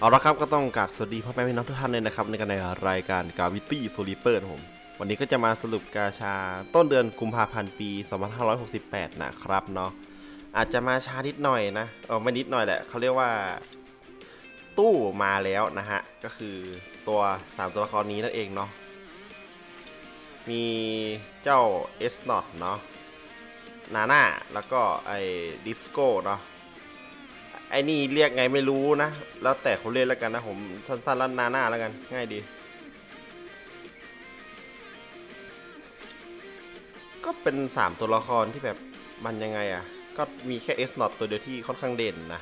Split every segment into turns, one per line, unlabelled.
เอาละครับก็ต้องกราบสวัสดีพ่อแม่พี่น้องทุกท่านเลยนะครับในการในรายการกาวิตี้โซลิเปอร์ผมวันนี้ก็จะมาสรุปกาชาต้นเดือนกุมภาพันธ์ปี 2568 นะครับเนาะอาจจะมาช้านิดหน่อยนะเออไม่นิดหน่อยแหละเขาเรียกว่า ตู้มาแล้วนะฮะ ก็คือตัว 3 ตัวละครนี้นั่นเองเนาะมีเจ้าเอสนอตเนาะนาน่าแล้วก็ไอ้ดิสโก้เนาะ ไอ้นี่เรียกไงไม่รู้นะ แล้วแต่เขาเรียกแล้วกันนะผมสั้นๆแล้วนาหน้าแล้วกัน ง่ายดี ก็เป็น 3 ตัวละครที่แบบมันยังไงอะ่ะ ก็มีแค่เอสนอตตัวเดียวที่ค่อนข้างเด่นนะ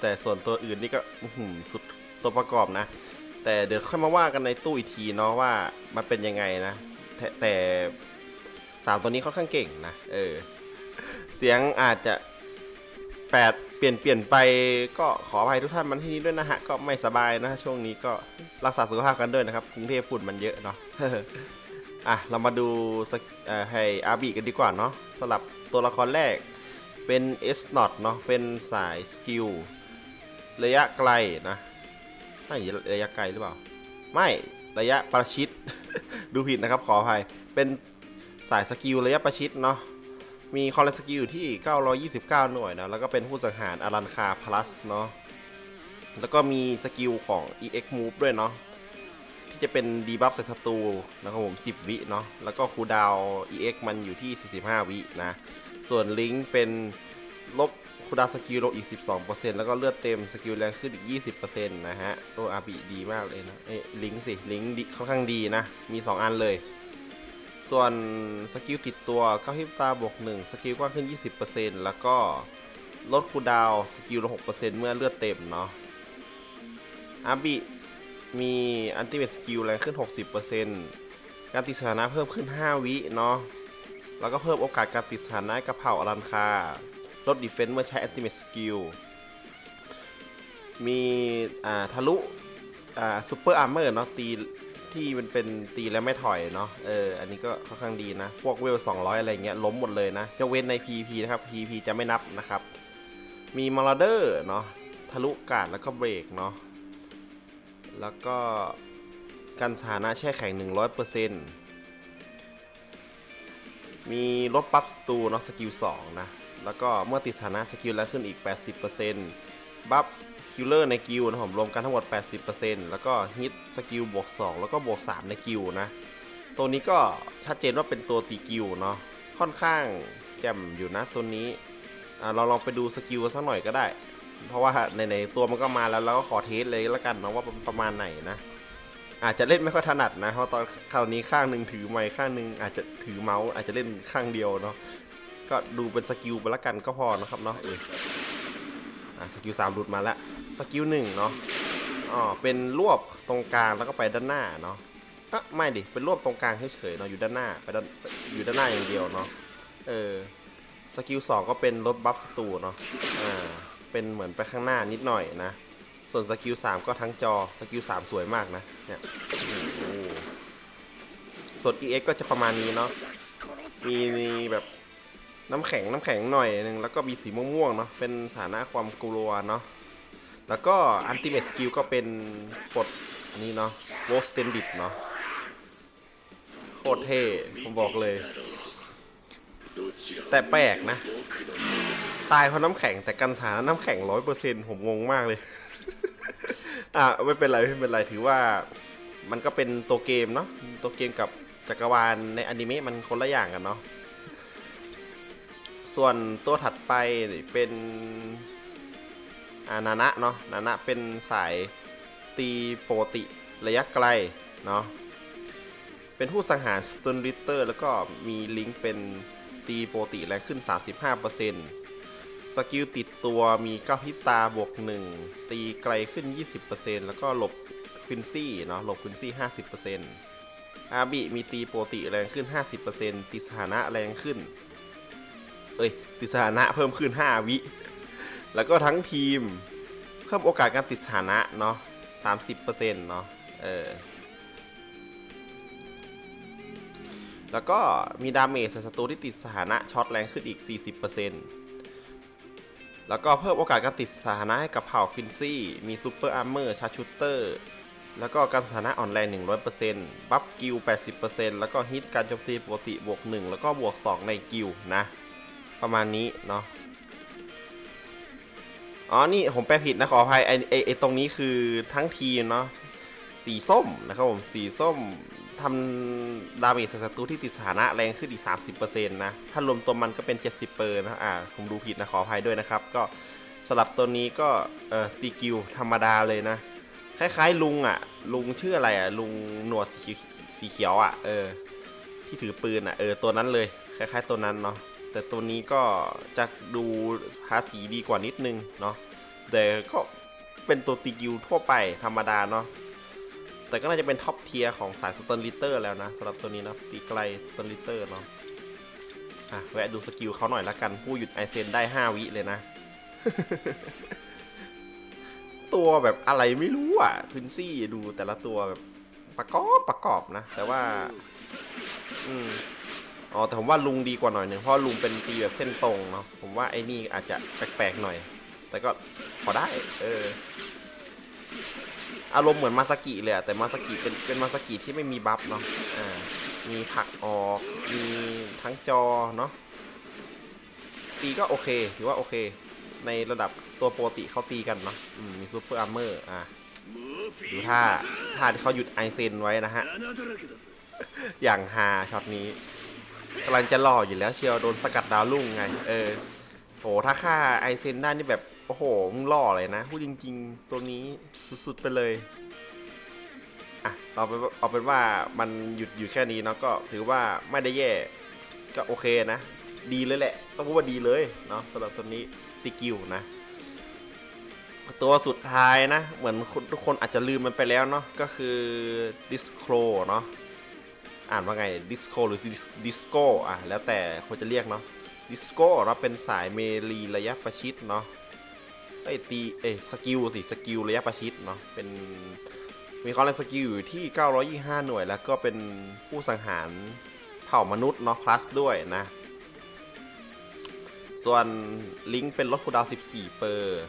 แต่ส่วนตัวอื่นนี่ก็อื้อหือสุดตัวประกอบนะ แต่เดี๋ยวค่อยมาว่ากันในตู้อีกทีเนาะว่ามันเป็นยังไงนะ แต่แต่สามตัวนี้ค่อนข้างเก่งนะ เออ เสียงอาจจะ แปดเปลี่ยนเปลี่ยนไปก็ขออภัยทุกท่านมันที่นี้ด้วยนะฮะ ก็ไม่สบายนะช่วงนี้ก็รักษาสุขภาพกันด้วยนะครับกรุงเทพฝุ่นมันเยอะเนาะอะเรามาดูสักเอ่อให้อาบีกันดีกว่าเนาะสำหรับตัวละครแรกเป็น S n o t เนาะเป็นสายสกิลระยะไกลนะไม่ระยะไกลหรือเปล่า ไม่ระยะประชิด ดูผิดนะครับขออภัยเป็นสายสกิลระยะประชิดเนาะ มีคอร์เรสกิลอยู่ที่ 929 หน่วยนะ แล้วก็เป็นผู้สังหารอารันคา plus เนาะ แล้วก็มีสกิลของ EX move ด้วยเนาะ ที่จะเป็นดีบัฟใส่ศัตรูนะครับผม 10 วิเนาะ แล้วก็คูดาว EX มันอยู่ที่ 45 วินะ ส่วนลิงก์เป็นลบคูดาวสกิลลงอีก 12%แล้วก็เลือดเต็มสกิลแรงขึ้นอีก 20%นะฮะ ตัวอาบีดีมากเลยนะ เอ้ลิงก์สิ ลิงก์ค่อนข้างดีนะ มี 2 อันเลย ส่วนสกิลติดตัวเก้าวพิบตาบวก1สกิลกว้างขึ้น 20%แล้วก็ลดคูดาวสกิลลง6%เมื่อเลือดเต็มเนาะอาบิมีอันติเมตสกิลแรงขึ้น 60%การติดสถานะเพิ่มขึ้น 5 วิเนาะแล้วก็เพิ่มโอกาสการติดสถานะกับเผ่าอลันคา ลดดีเฟนซ์เมื่อใช้อันติเมตสกิลมีอ่าทะลุอ่าซูเปอร์อาร์เมอร์เนาะตี ที่มันเป็นตีแล้วไม่ถอยเนาะ เออ อันนี้ก็ค่อนข้างดีนะ พวกเวล 200 อะไรเงี้ยล้มหมดเลยนะยกเว้นใน PVP นะครับ PVP จะไม่นับนะครับ มีมอลเดอร์เนาะ ทะลุกาดแล้วก็เบรกเนาะ แล้วก็กันสถานะแช่แข็ง 100%มีลดปั๊บสตูเนาะสกิล2นะ แล้วก็เมื่อติดสถานะสกิลแล้วขึ้นอีก 80%บัฟ คิลเลอร์ในกิลนะผมรวมกันทั้งหมด 80%แล้วก็ฮิตสกิลบวก 2 แล้วก็บวก 3 ในกิลนะ ตัวนี้ก็ชัดเจนว่าเป็นตัวตีกิลเนาะค่อนข้างแจ่มอยู่นะตัวนี้เราลองไปดูสกิลสักหน่อยก็ได้ เพราะว่าในตัวมันก็มาแล้วเราก็ขอเทสเลยแล้วกันเนาะว่าประมาณไหนนะ อาจจะเล่นไม่ค่อยถนัดนะเพราะตอนคราวนี้ข้างหนึ่งถือไม้ข้างหนึ่งอาจจะถือเมาส์อาจจะเล่นข้างเดียวเนาะก็ดูเป็นสกิลไปละกันก็พอนะครับเนาะเอออะสกิลสามหลุดมาแล้ว สกิลหนึ่งเนาะอ๋อเป็นรวบตรงกลางแล้วก็ไปด้านหน้าเนาะอะไม่ดิเป็นรวบตรงกลางเฉยๆเนาะอยู่ด้านหน้าไปด้านอยู่ด้านหน้าอย่างเดียวเนาะเออสกิลสองก็เป็นลดบัฟศัตรูเนาะอ่าเป็นเหมือนไปข้างหน้านิดหน่อยนะส่วนสกิลสามก็ทั้งจอสกิลสามสวยมากนะเนี่ยโอ้โหส่วน EX ก็จะประมาณนี้เนาะมีมีแบบน้ำแข็งน้ำแข็งหน่อยนึงแล้วก็มีสีม่วงๆเนาะเป็นสถานะความกลัวเนาะ แล้วก็อันติเม e สกิลก็เป็นปลดอันนี้เนาะโวสเตนดิตเนาะโคตรเท่ผมบอกเลย แต่แปลกนะ ตายเพราะน้ำแข็งแต่กันสานะน้ำแข็งร้อยเปอร์เซ็นผมงงมากเลย อะไม่เป็นไรไม่เป็นไรถือว่ามันก็เป็นตัวเกมเนาะตัวเกมกับจักรวาลในอนิเมะมันคนละอย่างกันเนาะส่วนตัวถัดไปเป็น อานานะเนาะนานะเป็นสายตีปกติระยะไกลเนาะเป็นผู้สังหารสตูนริเตอร์แล้วก็มีลิงก์เป็นตีปกติแรงขึ้น 35%สกิลติดตัวมีก้าพิตาบวก 1 ตีไกลขึ้น 20%แล้วก็หลบควินซี่เนาะหลบควินซี่ 50%อาบิมีตีปกติแรงขึ้น 50%ติสถานะแรงขึ้น เอ้ยติสถานะเพิ่มขึ้น 5 วิ แล้วก็ทั้งทีม เพิ่มโอกาสการติดสถานะเนาะ30%เปอร์เซ็นต์เนาะเออแล้วก็มีดาเมจใส่ศัตรูที่ติดสถานะช็อตแรงขึ้นอีก 40%แล้วก็เพิ่มโอกาสการติดสถานะให้กับเผ่าฟินซี่ มีซูเปอร์อาร์เมอร์ชาร์ชูเตอร์ แล้วก็การสถานะอ่อนแรง 100%บัฟกิล 80%แล้วก็ฮิตการโจมตีปกติบวก 1 แล้วก็บวก 2 ในกิลนะ ประมาณนี้เนาะ อ๋อ นี่ผมแปลผิดนะขออภัยไอไอไอตรงนี้คือทั้งทีมเนาะสีส้มนะครับผมสีส้มทำดาเมจศัตรูที่ติดสถานะแรงขึ้นอีก 30%นะ ถ้ารวมตัวมันก็เป็น 70เปอร์นะอ่าผมดูผิดนะขออภัยด้วยนะครับ ก็สลับตัวนี้ก็เอ่อตีกิลธรรมดาเลยนะ คล้ายๆลุงอะ ลุงชื่ออะไรอะ ลุงหนวดสีสีเขียวอะ เออ ที่ถือปืนอะ เออ ตัวนั้นเลย คล้ายๆตัวนั้นเนาะ แต่ตัวนี้ก็จะดูภาษีดีกว่านิดนึงเนาะแต่ก็เป็นตัวตีกิลทั่วไปธรรมดาเนาะแต่ก็น่าจะเป็นท็อปเทียร์ของสายสเตนลิเตอร์แล้วนะสำหรับตัวนี้นะตีไกลสเตนลิเตอร์เนาะอะแวะดูสกิลเขาหน่อยละกัน ผู้หยุดไอเซนได้ 5 วิเลยนะ ตัวแบบอะไรไม่รู้อะพินซี่ดูแต่ละตัวแบบประกอบประกอบนะ แต่ว่า อืม อ๋อแต่ผมว่าลุงดีกว่าหน่อยหนึ่งเพราะลุงเป็นตีแบบเส้นตรงเนาะผมว่าไอ้นี่อาจจะแปลกๆหน่อย แต่ก็พอได้ เออ อารมณ์เหมือนมาสกิเลยอะแต่มาสกิเป็นเป็นมาสกิที่ไม่มีบัฟเนาะอ่ามีผักออกมีทั้งจอเนาะตีก็โอเคถือว่าโอเค ในระดับตัวปกติเขาตีกันเนาะอืมมีซูเปอร์อาร์เมอร์อะดูท่าท่าที่เขาหยุดไอเซนไว้นะฮะ อย่างฮาช็อตนี้ กำลังจะหล่ออยู่แล้วเชียวโดนสกัดดาวรุ่งไง เออโหถ้าฆ่าไอเซนได้นี่แบบ โอ้โหมึงหล่อเลยนะพูดจริง ๆ ตัวนี้สุดๆไปเลยอะเอาเป็นเอาเป็นว่ามันหยุดอยู่แค่นี้เนาะก็ถือว่าไม่ได้แย่ก็โอเคนะ ดีเลยแหละ ต้องพูดว่าดีเลยเนาะสำหรับตัวนี้ติกิวนะตัวสุดท้ายนะ เหมือนทุกคนอาจจะลืมมันไปแล้วเนาะก็คือดิสโครเนาะ อ่านว่าไงดิสโคหรือดิสโก้อะแล้วแต่คนจะเรียกเนาะดิสโก้เราเป็นสายเมลีระยะประชิดเนาะไอตีเอสกิลสิสกิลระยะประชิดเนาะเป็นมีความแรงสกิลอยู่ที่ 925 หน่วย แล้วก็เป็นผู้สังหารเผ่ามนุษย์เนาะคลาสด้วยนะ ส่วนลิงก์เป็นลดคูดาว 14 เปอร์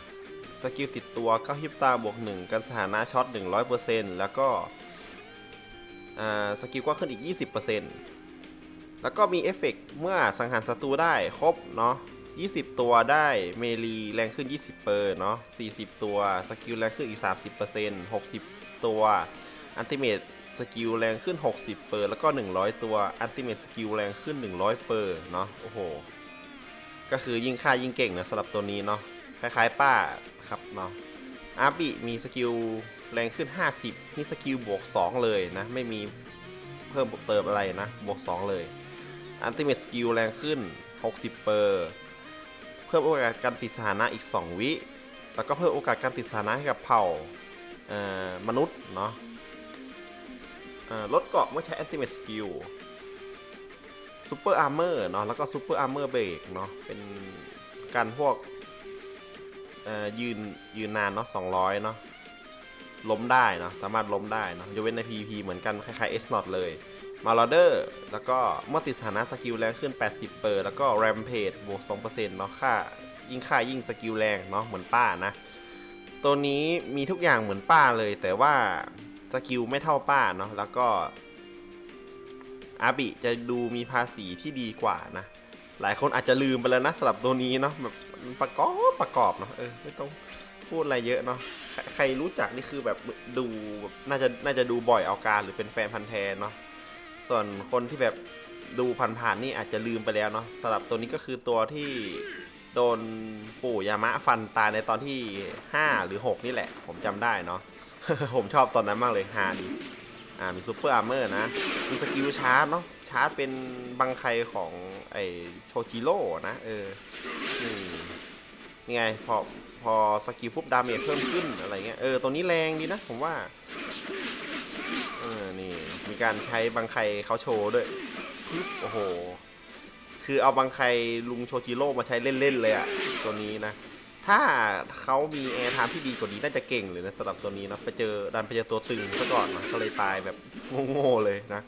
สกิลติดตัวก็ฮิปตาบวก 1 กันสถานะช็อต 100%แล้วก็ สกิลก็ขึ้นอีก 20%แล้วก็มีเอฟเฟกต์เมื่อสังหารศัตรูได้ครบเนาะ20 ตัวได้เมลีแรงขึ้น 20 เปอร์เนาะ40 ตัวสกิลแรงขึ้นอีก 30% 60 ตัวอันติเมตสกิลแรงขึ้น 60 เปอร์แล้วก็ 100 ตัวอันติเมตสกิลแรงขึ้น 100 เปอร์เนาะโอ้โห ก็คือยิ่งฆ่ายิ่งเก่งนะสำหรับตัวนี้เนาะคล้ายๆป้าครับเนาะ อาร์บิมีสกิลแรงขึ้น 50 นี่สกิลบวก 2 เลยนะ ไม่มีเพิ่มเติมอะไรนะ บวก 2 เลยอันติเมตสกิลแรงขึ้น 60 เปอร์ เพิ่มโอกาสการติดสถานะอีก 2 วิ แล้วก็เพิ่มโอกาสการติดสถานะให้กับเผ่าเอ่อมนุษย์เนาะลดเกาะเมื่อใช้อันติเมตสกิลซูเปอร์อาร์เมอร์เนาะ แล้วก็ซูเปอร์อาร์เมอร์เบรกเนาะ เป็นการพวก ยืนยืนนานเนาะ200เนาะล้มได้เนาะสามารถล้มได้เนาะยกเว้นใน PVP เหมือนกันคล้ายๆ S Not เลยมาลอเดอร์แล้วก็เมื่อติดสถานะสกิลแรงขึ้น 80 เปอร์ แล้วก็ Rampage บวก2%เนาะค่ายิ่งค่ายิ่งสกิลแรงเนาะเหมือนป้านะ ตัวนี้มีทุกอย่างเหมือนป้าเลย แต่ว่าสกิลไม่เท่าป้าเนาะแล้วก็อาบิจะดูมีภาษีที่ดีกว่านะ หลายคนอาจจะลืมไปแล้วนะสำหรับตัวนี้เนาะแบบประกอบประกอบเนาะเออไม่ต้องพูดอะไรเยอะเนาะใครใครรู้จักนี่คือแบบดูแบบน่าจะน่าจะดูบ่อยเอาการหรือเป็นแฟนพันธ์แท้เนาะส่วนคนที่แบบดูผ่านๆนี่อาจจะลืมไปแล้วเนาะสำหรับตัวนี้ก็คือตัวที่โดนปู่ยามะฟันตายในตอนที่ 5 หรือ 6 นี่แหละ ผมจำได้เนาะผมชอบตอนนั้นมากเลยฮาดีอ่ามีซูเปอร์อาร์เมอร์นะมีสกิลชาร์จเนาะ ชาร์จเป็นบังไคของไอโชจิโร่นะ เออนี่ไงพอพอสกิลปุ๊บดาเมจเพิ่มขึ้นอะไรเงี้ย เออตัวนี้แรงดีนะ ผมว่า เออ นี่ มีการใช้บังไคเขาโชว์ด้วยปึ๊บโอ้โห คือเอาบังไคลุงโชจิโร่มาใช้เล่น ๆ เลยอะตัวนี้นะ ถ้าเขามีแอร์ไทม์ที่ดีกว่านี้น่าจะเก่งเลยนะสำหรับตัวนี้นะ ไปเจอดันไปเจอตัวตึงซะก่อนนะก็เลยตายแบบโง่ๆเลยนะ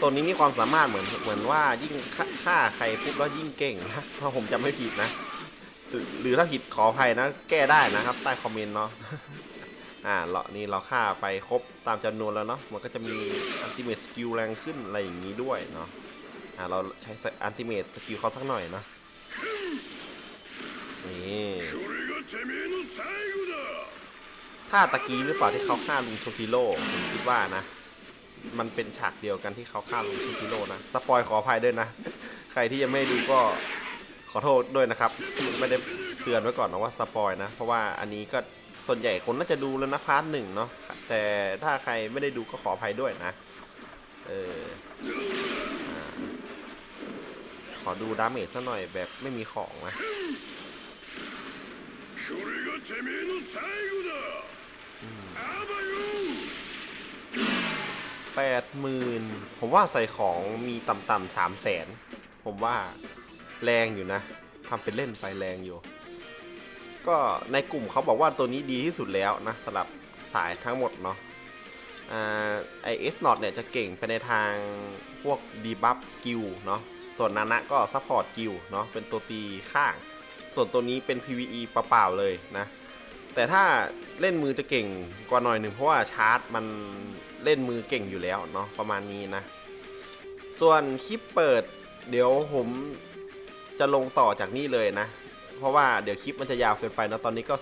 ตัวนี้มีความสามารถเหมือนเหมือนว่ายิ่งฆ่าใครปุ๊บแล้วยิ่งเก่งนะถ้าผมจำไม่ผิดนะหรือถ้าผิดขออภัยนะ แก้ได้นะครับ ใต้คอมเมนต์เนาะอ่าเราะนี่เราฆ่าไปครบตามจำนวนแล้วเนาะมันก็จะมีอันติเมทสกิลแรงขึ้นอะไรอย่างนี้ด้วยเนาะอ่าเราใช้อันติเมทสกิลเขาสักหน่อยเนาะนี่ท่าตะกี้หรือเปล่าที่เขาฆ่าลุงโชติโร่ผมคิดว่านะ มันเป็นฉากเดียวกันที่เขาฆ่าลุงโชติโร่นะสปอยขออภัยด้วยนะ ใครที่ยังไม่ดูก็ขอโทษด้วยนะครับ ไม่ได้เตือนไว้ก่อนนะว่าสปอยนะ เพราะว่าอันนี้ก็ส่วนใหญ่คนน่าจะดูแล้วนะพาร์ทหนึ่งเนาะแต่ถ้าใครไม่ได้ดูก็ขออภัยด้วยนะเอออ่าขอดูดาเมจซะหน่อยแบบไม่มีของนะ
これがてめえの最後だあばよ
แปดหมื่นผมว่าใส่ของมีต่ำๆสามแสนผมว่าแรงอยู่นะทำเป็นเล่นไปแรงอยู่ ก็ในกลุ่มเขาบอกว่าตัวนี้ดีที่สุดแล้วนะสำหรับสายทั้งหมดเนาะอ่าไอเอสนอตเนี่ยจะเก่งไปในทางพวกดีบัฟกิลเนาะส่วนนานะก็ซัพพอร์ตกิลเนาะเป็นตัวตีข้าง ส่วนตัวนี้เป็น PVE เปล่าๆเลยนะ แต่ถ้าเล่นมือจะเก่งกว่าหน่อยหนึ่งเพราะว่าชาร์จมัน เล่นมือเก่งอยู่แล้วเนาะประมาณนี้นะ ส่วนคลิปเปิด เดี๋ยวผมจะลงต่อจากนี่เลยนะ เพราะว่าเดี๋ยวคลิปมันจะยาวเกินไปนะตอนนี้ก็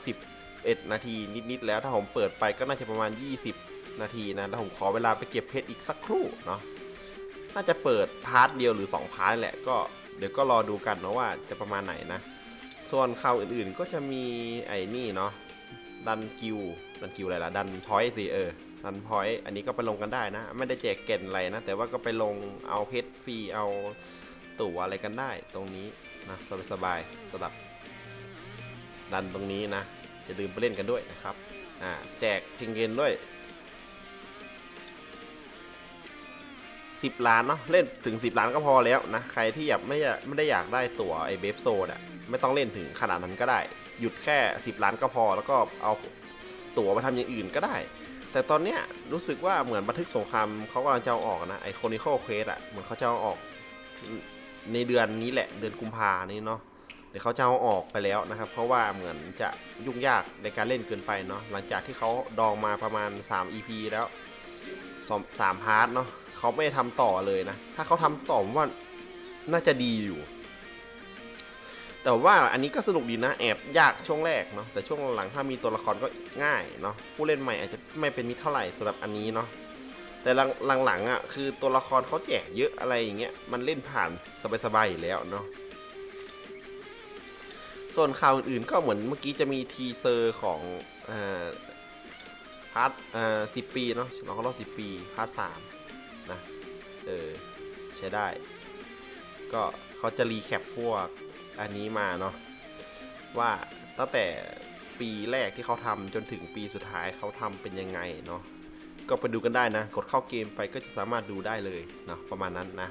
11 นาทีนิดๆแล้วถ้าผมเปิดไปก็น่าจะประมาณ 20 นาทีนะแล้วผมขอเวลาไปเก็บเพชรอีกสักครู่เนาะน่าจะเปิดพาร์ทเดียวหรือ 2 พาร์ทแหละก็เดี๋ยวก็รอดูกันนะว่าจะประมาณไหนนะ ส่วนข่าวอื่นๆก็จะมีไอ้นี่เนาะดันกิวดันกิวอะไรล่ะ ดันพอยต์สิเออ ดันพอยต์อันนี้ก็ไปลงกันได้นะ ไม่ได้แจกเก่นอะไรนะ แต่ว่าก็ไปลงเอาเพชรฟรีเอาตั๋วอะไรกันได้ ตรงนี้นะสบายๆสำหรับดันตรงนี้นะอย่าลืมไปเล่นกันด้วยนะครับอ่าแจกทิงเงินด้วย 10 ล้านเนาะเล่นถึง 10 ล้านก็พอแล้วนะใครที่อยากไม่อยากไม่ได้อยากได้ตั๋วไอ้เบฟโซดอะไม่ต้องเล่นถึงขนาดนั้นก็ได้ หยุดแค่ 10 ล้านก็พอแล้วก็เอาตั๋วมาทำอย่างอื่นก็ได้ แต่ตอนเนี้ยรู้สึกว่าเหมือนบันทึกสงครามเขากำลังจะเอาออกนะไอคอนิคอลเควสอะเหมือนเขาจะเอาออกในเดือนนี้แหละเดือนกุมภานี้เนาะเดี๋ยวเขาจะเอาออกไปแล้วนะครับ เพราะว่าเหมือนจะยุ่งยากในการเล่นเกินไปเนาะหลังจากที่เขาดองมาประมาณ 3 EP แล้วสามพาร์ทเนาะเขาไม่ทำต่อเลยนะ ถ้าเขาทำต่อว่าน่าจะดีอยู่ แต่ว่าอันนี้ก็สนุกดีนะแอบยากช่วงแรกเนาะแต่ช่วงหลังถ้ามีตัวละครก็ง่ายเนาะผู้เล่นใหม่อาจจะไม่เป็นมิตรเท่าไหร่สำหรับอันนี้เนาะแต่หลังๆอะคือตัวละครเขาแจกเยอะอะไรอย่างเงี้ยมันเล่นผ่านสบายๆอยู่แล้วเนาะส่วนข่าวอื่นๆก็เหมือนเมื่อกี้จะมีทีเซอร์ของอ่าพาร์ทอ่าสิบปีเนาะเราก็รอบสิบปีพาร์ทสามนะเออใช้ได้ ก็เขาจะรีแคปพวก อันนี้มาเนาะว่าตั้งแต่ปีแรกที่เขาทำจนถึงปีสุดท้ายเขาทำเป็นยังไงเนาะก็ไปดูกันได้นะ กดเข้าเกมไปก็จะสามารถดูได้เลยเนาะประมาณนั้นนะ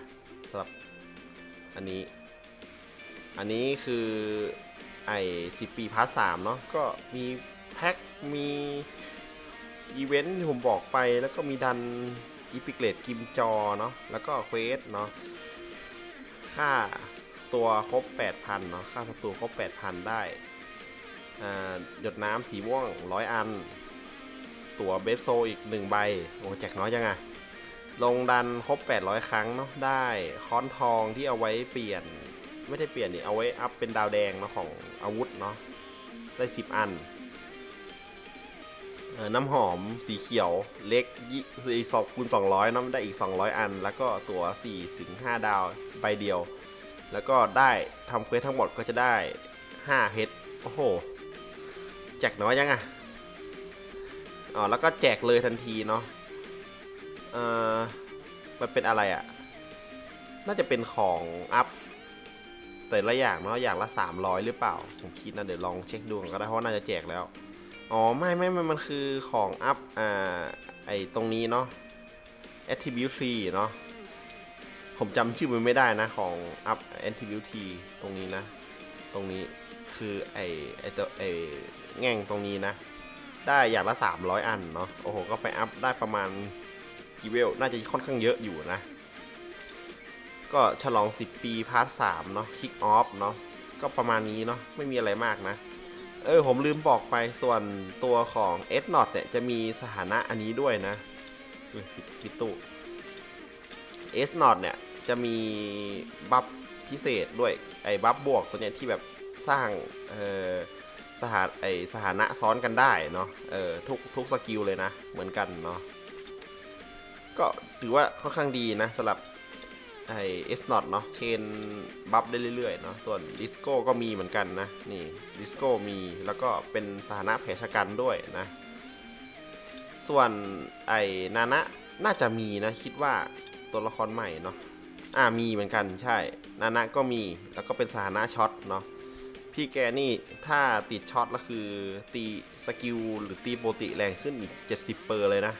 สำหรับอันนี้ อันนี้คือไอ้สิปีพาร์ทสามเนาะก็มีแพ็ค มีอีเวนต์ที่ผมบอกไปแล้วก็มีดันอีพิเกรดกิมจอเนาะแล้วก็เควสเนาะค่า ตัวครบ 8,000 เนาะค่าศัตรูครบ 8,000 ได้หยดน้ำสีม่วง 100 อัน ตัวเบสโซอีก 1 ใบ โอ้แจกน้อยยังไงลงดันครบ 800 ครั้งเนาะได้ค้อนทองที่เอาไว้เปลี่ยน ไม่ได้เปลี่ยนนี่เอาไว้อัพเป็นดาวแดงเนาะของอาวุธเนาะได้ 10 อันเอ่อน้ำหอมสีเขียวเล็กยี่สองคูณสองร้อยน้ำได้อีก 200 อัน แล้วก็ตั๋ว4ถึง5ดาวใบเดียว แล้วก็ได้ทำเควสทั้งหมดก็จะได้5เฮดโอ้โห แจกน้อยยังอะอ๋อ แล้วก็แจกเลยทันทีเนาะเอ่อมันเป็นอะไรอะน่าจะเป็นของอัพแต่ละอย่างเนาะอย่างละ 300 หรือเปล่าผมคิดนะเดี๋ยวลองเช็คดูกันก็ได้เพราะว่าน่าจะแจกแล้ว อ๋อไม่ไม่ไม่มันคือของอัพอ่าไอตรงนี้เนาะ attribute tree เนาะ ผมจำชื่อมันไม่ได้นะของ up attribute ตรงนี้นะ ตรงนี้คือไอไอตัวไอแง่งตรงนี้นะ ได้อย่างละ 300 อันเนาะโอ้โห ก็ไปอัพได้ประมาณกี่เวล น่าจะค่อนข้างเยอะอยู่นะ ก็ฉลอง 10 ปีพาร์ท3เนาะคิกออฟเนาะก็ประมาณนี้เนาะไม่มีอะไรมากนะ เออ ผมลืมบอกไปส่วนตัวของ s n o t เนี่ย จะมีสถานะอันนี้ด้วยนะปิดปิดตู้ s n o t เนี่ย จะมีบัฟพิเศษด้วยไอ้บัฟบวกตัวเนี้ยที่แบบสร้างเออสถานไอสถานะซ้อนกันได้เนาะเออทุกทุกสกิลเลยนะ เหมือนกันเนาะก็ถือว่าค่อนข้างดีนะสำหรับไอเอสนอตเนาะเชนบัฟได้เรื่อยๆเนาะส่วนดิสโก้ก็มีเหมือนกันนะ นี่ดิสโก้มีแล้วก็เป็นสถานะแผลชะกันด้วยนะ ส่วนไอนานะน่าจะมีนะ คิดว่าตัวละครใหม่เนาะ อ่ามีเหมือนกันใช่ นานะก็มีแล้วก็เป็นสถานะช็อตเนาะพี่แกนี่ถ้าติดช็อตแล้วคือตีสกิลหรือตีโปรติแรงขึ้นอีก 70 เปอร์เลยนะ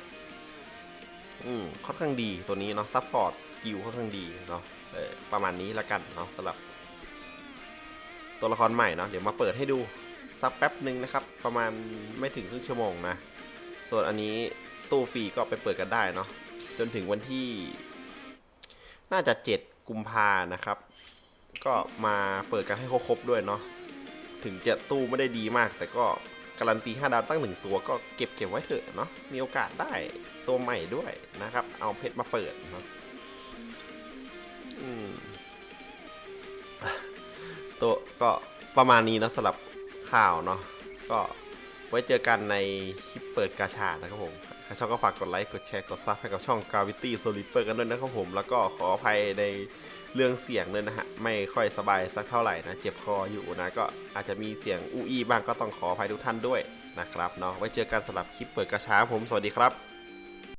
อืมค่อนข้างดีตัวนี้เนาะซัพพอร์ตกิลค่อนข้างดีเนาะเออประมาณนี้ละกันเนาะสำหรับ ตัวละครใหม่เนาะเดี๋ยวมาเปิดให้ดูสักแป๊บหนึ่งนะครับ ประมาณไม่ถึงครึ่งชั่วโมงนะ ส่วนอันนี้ตู้ฟรีก็ไปเปิดกันได้เนาะจนถึงวันที่ น่าจะ7กุมภานะครับ ก็มาเปิดกันให้ครบด้วยเนาะถึงจะตู้ไม่ได้ดีมาก แต่ก็การันตี5ดาวตั้งหนึ่งตัวก็เก็บเก็บไว้เถอะเนาะมีโอกาสได้ตัวใหม่ด้วยนะครับ เอาเพชรมาเปิดเนาะตัวก็ประมาณนี้นะสำหรับข่าวเนาะก็ไว้เจอกันในคลิปเปิดกาชานะครับผม ชอบก็ฝากกดไลค์ กดแชร์ กดซับให้กับช่อง Gravity Solid กันด้วยนะครับผม แล้วก็ขออภัยในเรื่องเสียงด้วยนะฮะ ไม่ค่อยสบายสักเท่าไหร่นะ เจ็บคออยู่นะ ก็อาจจะมีเสียงอู้อี้บ้างก็ต้องขออภัยทุกท่านด้วยนะครับเนาะ ไว้เจอกันสำหรับคลิปเปิดกระช้าผม สวัสดีครับ